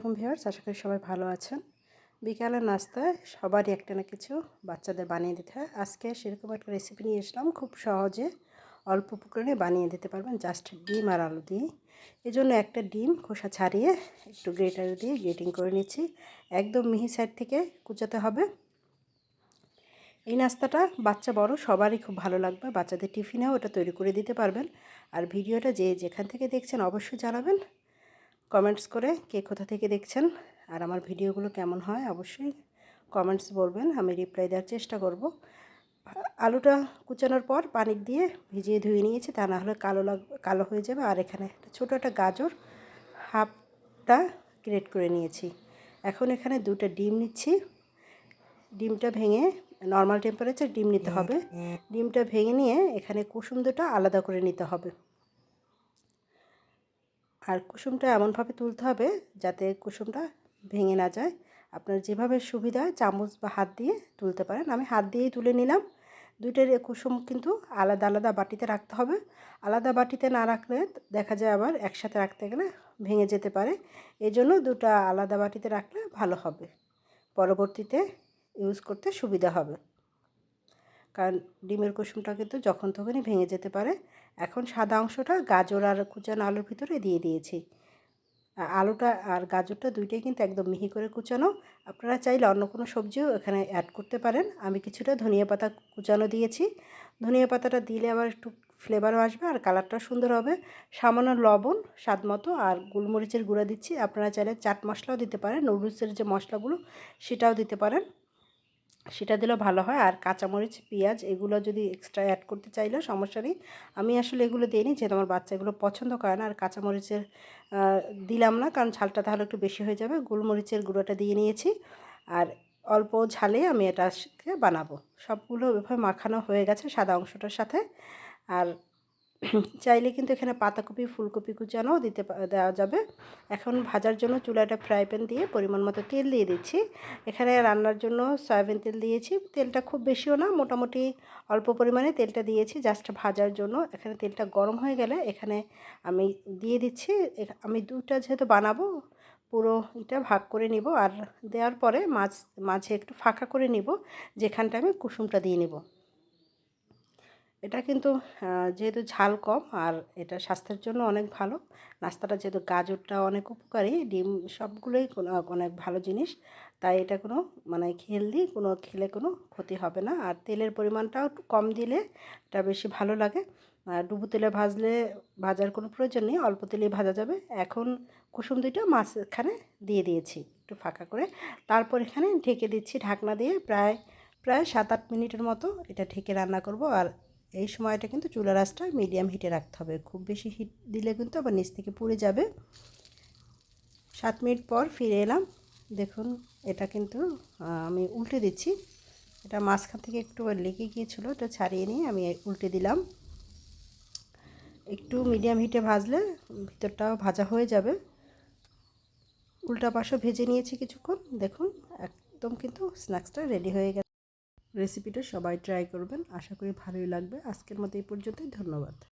আলাইকুম ভিউয়ার্স, আশা করি সবাই ভালো আছেন। বিকালের নাস্তায় সবারই একটা না কিছু বাচ্চাদের বানিয়ে দিতে হয়। আজকে সেরকম একটা রেসিপি নিয়ে এসলাম, খুব সহজে অল্প উপকরণে বানিয়ে দিতে পারবেন জাস্ট ডিম আর আলু দিয়ে। এই জন্য একটা ডিম খোসা ছাড়িয়ে একটু গ্রেটার দিয়ে গ্রেটিং করে নিচ্ছি। একদম মিহি সাইড থেকে কুচাতে হবে। এই নাস্তাটা বাচ্চা বড়, সবারই খুব ভালো লাগবে। বাচ্চাদের টিফিনেও এটা তৈরি করে দিতে পারবেন। আর ভিডিওটা যে যেখান থেকে দেখছেন অবশ্যই জানাবেন। কমেন্টস করে কে কোথা থেকে দেখছেন আর আমার ভিডিওগুলো কেমন হয় অবশ্যই কমেন্টস বলবেন আমি রিপ্লাই দেওয়ার চেষ্টা করব। আলুটা কুচানোর পর পানি দিয়ে ভিজিয়ে ধুয়ে নিয়েছি তা না হলে কালো লাগ কালো হয়ে যাবে। আর এখানে ছোটো একটা গাজর হাফটা গ্রেট করে নিয়েছি। এখন এখানে দুটো ডিম নিচ্ছি। ডিমটা ভেঙে নর্মাল টেম্পারেচার ডিম নিতে হবে। ডিমটা ভেঙে নিয়ে এখানে কুসুম দুটো আলাদা করে নিতে হবে। আর কুসুমটা এমনভাবে তুলতে হবে যাতে কুসুমটা ভেঙে না যায়। আপনার যেভাবে সুবিধা চামচ বা হাত দিয়ে তুলতে পারেন। আমি হাত দিয়েই তুলে নিলাম। দুইটার কুসুম কিন্তু আলাদা আলাদা বাটিতে রাখতে হবে। আলাদা বাটিতে না রাখলে দেখা যায় আবার একসাথে রাখতে গেলে ভেঙে যেতে পারে। এই জন্য দুটা আলাদা বাটিতে রাখলে ভালো হবে। পরবর্তীতে ইউজ করতে সুবিধা হবে। কারণ ডিমের কুসুমটা কিন্তু যখন তখনই ভেঙে যেতে পারে, এখন সাদা অংশটা গাজর আর কুচানো আলুর ভিতরে দিয়ে দিয়েছি। আলুটা আর গাজরটা দুইটাই কিন্তু একদম মিহি করে কুচানো। আপনারা চাইলে অন্য কোনো সবজিও এখানে অ্যাড করতে পারেন। আমি কিছুটা ধনিয়া পাতা কুচানো দিয়েছি। ধনিয়া পাতাটা দিলে আবার একটু ফ্লেভারও আসবে আর কালারটা সুন্দর হবে। সামান্য লবণ, স্বাদ মতো আর গোলমরিচের গুঁড়া দিচ্ছি। আপনারা চাইলে চাট মশলাও দিতে পারেন। নুডলসের যে মশলাগুলো সেটাও দিতে পারেন। সেটা দিলেও ভালো হয়। আর কাঁচামরিচ, পেঁয়াজ এগুলো যদি এক্সট্রা অ্যাড করতে চাইলে, সমস্যা নেই। আমি আসলে এগুলো দিইনি, যেহেতু আমার বাচ্চা এগুলো পছন্দ করে না। আর কাঁচামরিচের দিলাম না, কারণ ঝালটা তাহলে একটু বেশি হয়ে যাবে। গোলমরিচের গুঁড়োটা দিয়ে নিয়েছি। আর অল্প ঝালে আমি এটাকে বানাবো। সবগুলো এভাবে মাখানো হয়ে গেছে সাদা অংশটার সাথে। আর চাইলে কিন্তু এখানে পাতাকপি, ফুলকপি কুচানোও দিতে দেওয়া যাবে। এখন ভাজার জন্য চুলাটা ফ্রাই প্যান দিয়ে পরিমাণ মতো তেল দিয়ে দিচ্ছি। এখানে রান্নার জন্য সয়াবিন তেল দিয়েছি। তেলটা খুব বেশিও না, মোটামুটি অল্প পরিমাণে তেলটা দিয়েছি জাস্ট ভাজার জন্য। এখানে তেলটা গরম হয়ে গেলে এখানে আমি দিয়ে দিচ্ছি। আমি দুটা যেহেতু বানাবো, পুরো এটা ভাগ করে নিব। আর দেওয়ার পরে মাছ, মাঝে একটু ফাঁকা করে নিব, যেখানটা আমি কুসুমটা দিয়ে নিব। এটা কিন্তু যেহেতু ঝাল কম আর এটা স্বাস্থ্যের জন্য অনেক ভালো। নাস্তাটা যেহেতু গাজরটা অনেক উপকারী, ডিম সবগুলোই কোনো, অনেক ভালো জিনিস। তাই এটা কোনো মানে হেলদি কোনো, খেলে কোনো ক্ষতি হবে না। আর তেলের পরিমাণটাও কম দিলে এটা বেশি ভালো লাগে। আর ডুবু তেলে ভাজলে ভাজার কোনো প্রয়োজন নেই, অল্প তেলেই ভাজা যাবে। এখন কুসুম দুইটা মাছখানে দিয়ে দিয়েছি একটু ফাঁকা করে। তারপর এখানে ঢেকে দিচ্ছি ঢাকনা দিয়ে প্রায় প্রায় সাত আট মিনিটের মতো এটা ঢেকে রান্না করব। আর এই সময়টা কিন্তু চুলা রাসটা মিডিয়াম হিটে রাখতে হবে। খুব বেশি হিট দিলে কিন্তু আবার নিচ থেকে পুড়ে যাবে। সাত মিনিট পর ফিরে এলাম। দেখুন, এটা কিন্তু আমি উল্টে দিচ্ছি। এটা মাঝখান থেকে একটু লেগে গিয়েছিল, এটা ছাড়িয়ে নিয়ে আমি উল্টে দিলাম। একটু মিডিয়াম হিটে ভাজলে ভিতরটাও ভাজা হয়ে যাবে। উল্টা পাশও ভেজে নিয়েছি কিছুক্ষণ। দেখুন, একদম কিন্তু স্ন্যাক্সটা রেডি হয়ে গেছে। রেসিপিটা সবাই ট্রাই করবেন। আশা করি ভালোই লাগবে। আজকের মতো এই পর্যন্তই। ধন্যবাদ।